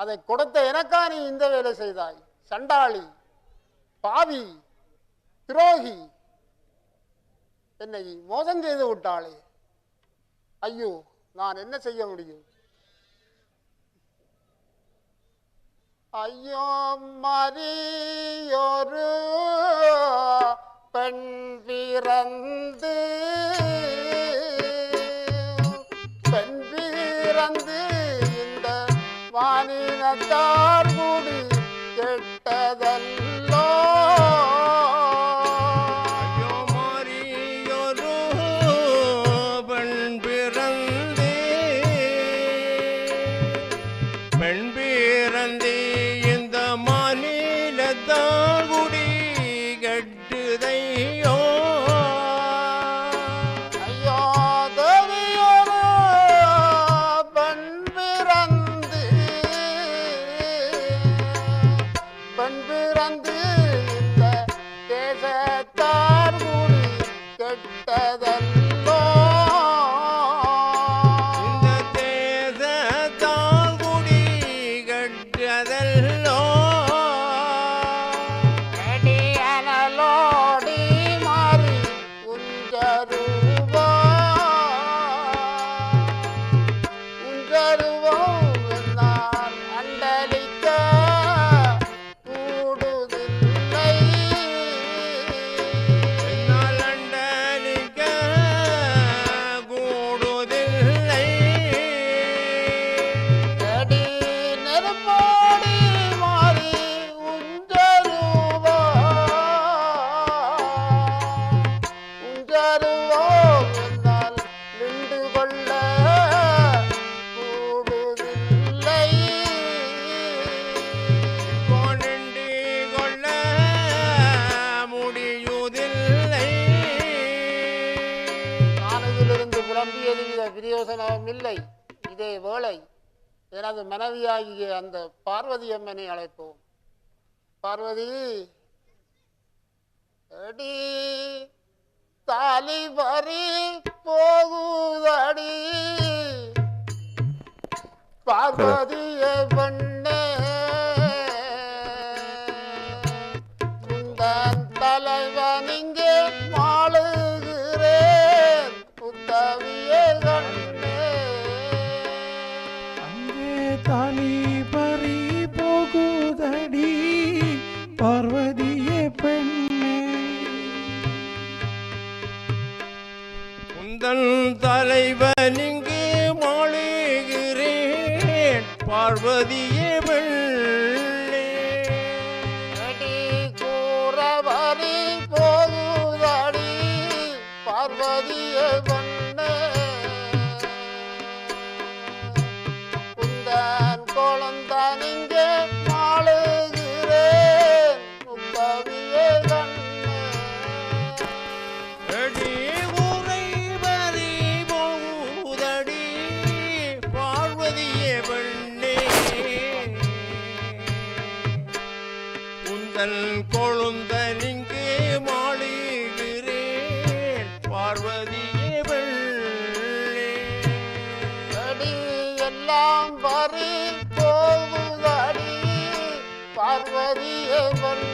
அதை கொடுத்த எனக்கா நீ இந்த வேலை செய்தாய்? சண்டாளி பாவி துரோகி. என்னை மோசம் செய்து விட்டாளே. ஐயோ நான் என்ன செய்ய முடியும்? ஐயோ மறியொரு பெண் பிறந்து பெண் பிறந்து வானினத்தார் கூடி கெட்டதல்ல புலம்பியது இல்லை இதே வேளை எனது மனைவியாகிய அந்த பார்வதி அம்மனை அழைப்போம். பார்வதி! அடி! தாலி பறி போகுதடி. பார்வதிய பண்ண தலைவன் இங்கு மாளுகிறேன். பார்வதியே வெள்ளே. கூறவரி போகுதடி பார்வதியே தன் கொழுந்தனிங்கு மாளுகிறேன். பார்வதியே வெள்ளே. அடி எல்லாம் வரி போகுதடி. பார்வதியே வல்ல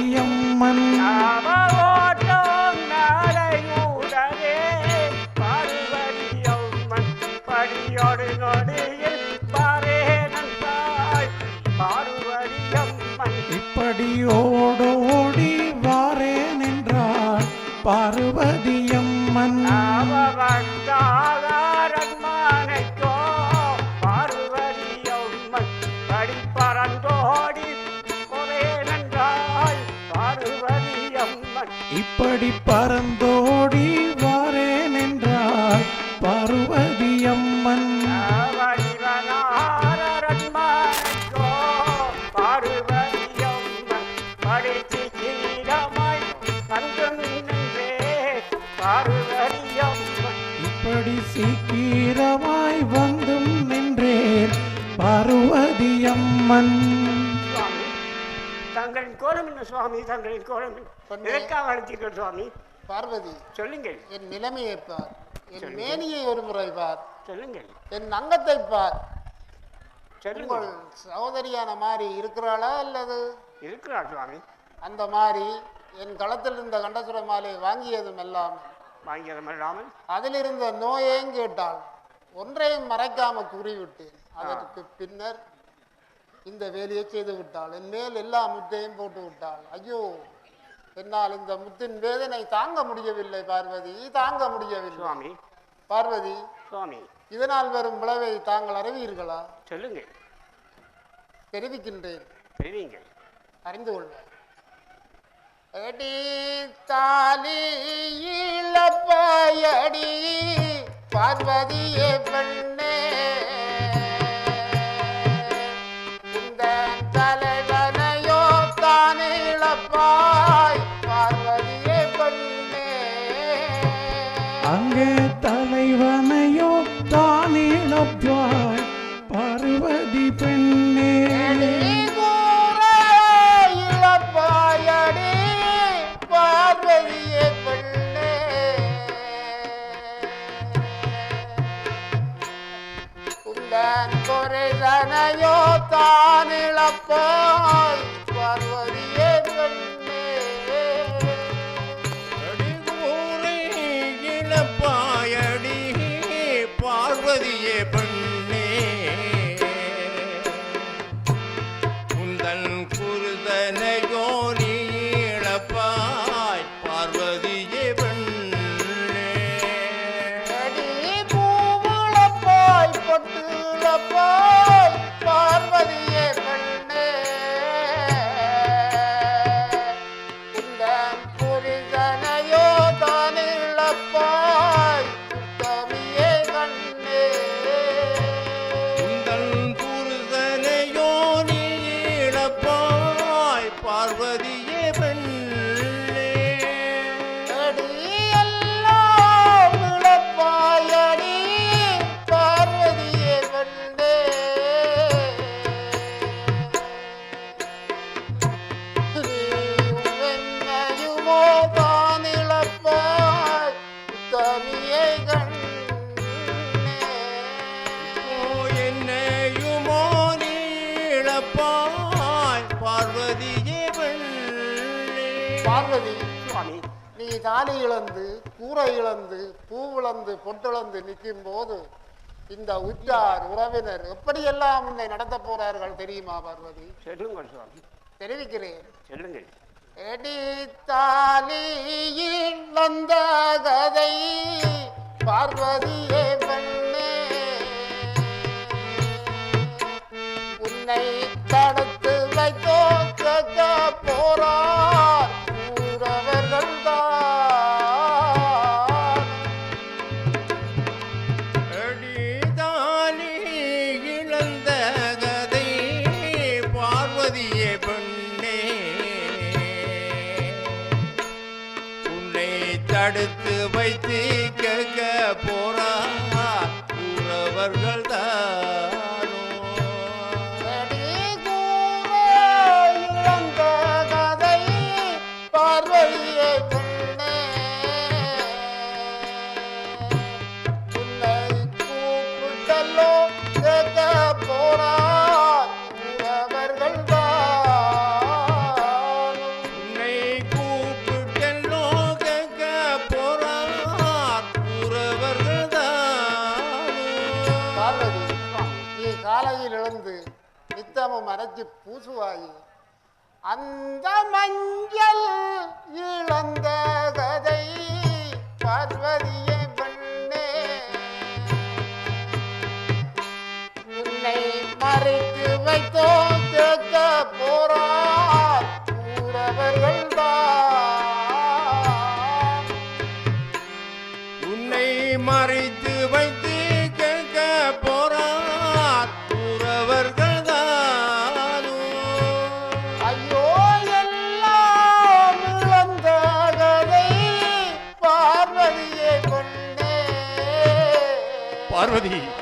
பார்வதியம்மன் அவரோட்டம் நடையுடனே பார்வதியம்மன் படியோடு நொடியில் பாரேனன் தாய் பார்வதியம்மன் இப்படி ஓடோடி வாரேன் என்றாள் பார்வதியம்மன். அவரண்மானைக்கோ பார்வதியம்மன் படிப்பறந்தோடி இப்படி பறந்தோடி வாரேன் என்றார் பார்வதியம்மன். அம்மன் இப்படி சீக்கிரமாய் வந்தும் நின்றேன் பார்வதியம்மன். அம்மன் கோலம் என்ன சுவாமி? தங்களின் கோலம். எதற்காக அழைத்தீர்கள் சுவாமி. பார்வதி. சொல்லுங்கள். என் நிலைமையை பார் என். மேனியை ஒரு முறை பார். சொல்லுங்கள். என் அங்கத்தை பார். உங்கள் சகோதரியான மாதிரி இருக்கிறாளா அல்லது? இருக்கிறார் சுவாமி. அந்த மாதிரி என் களத்தில் இருந்த கண்டசுர மாலை வாங்கியதும் எல்லாம் வாங்கியதும் இல்லாமல் அதில் இருந்த நோயையும் கேட்டாள். ஒன்றையும் மறைக்காம கூறிவிட்டேன். அதற்கு பின்னர் இந்த வேலையை செய்து விட்டாள் என் மேல் எல்லா முத்தையும் போட்டு விட்டாள் ஐயோ என்னால் இந்த முத்தின் வேதனை தாங்க முடியவில்லை பார்வதி தாங்க முடியவில்லை. சுவாமி. பார்வதி சுவாமி. இதனால் வரும் விளைவை தாங்கள் அறிவீர்களா? சொல்லுங்கள். தெரிவிக்கின்றேன். தெரிவிங்கள் அறிந்து கொள்வேன் அடி தாலி இழப்பாயடி பார்வதியே பெண்ணே பார்வதியே பெண்ணே பார்வதி சுவாமி. நீ தாலி இழந்து கூரை இழந்து பூவிழந்து பொட்டிழந்து நிற்கும் போது இந்த உற்றார் உறவினர் எப்படியெல்லாம் உன்னை நடத்த போறார்கள் தெரியுமா பார்வதி? சொல்லுங்கள் சுவாமி. தெரிவிக்கிறேன். சொல்லுங்கள். எடித்தாலியில் வந்த கதை பார்வதியே வைத்து அரைச்சு பூசுவாயே அந்த மஞ்சள் இழந்த கதை பார்வதி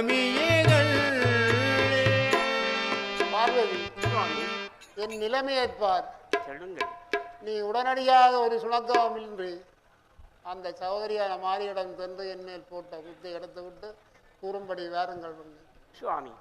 கண்ணே பார்வதி என் நிலைமையை பார். சொல்லுங்கள். நீ உடனடியாக ஒரு சுணக்கமின்றி அந்த சகோதரியான மாரியிடம் சென்று என் மேல் போட்ட குத்தை எடுத்து விட்டு கூறும்படி வாருங்கள். வந்து சுவாமி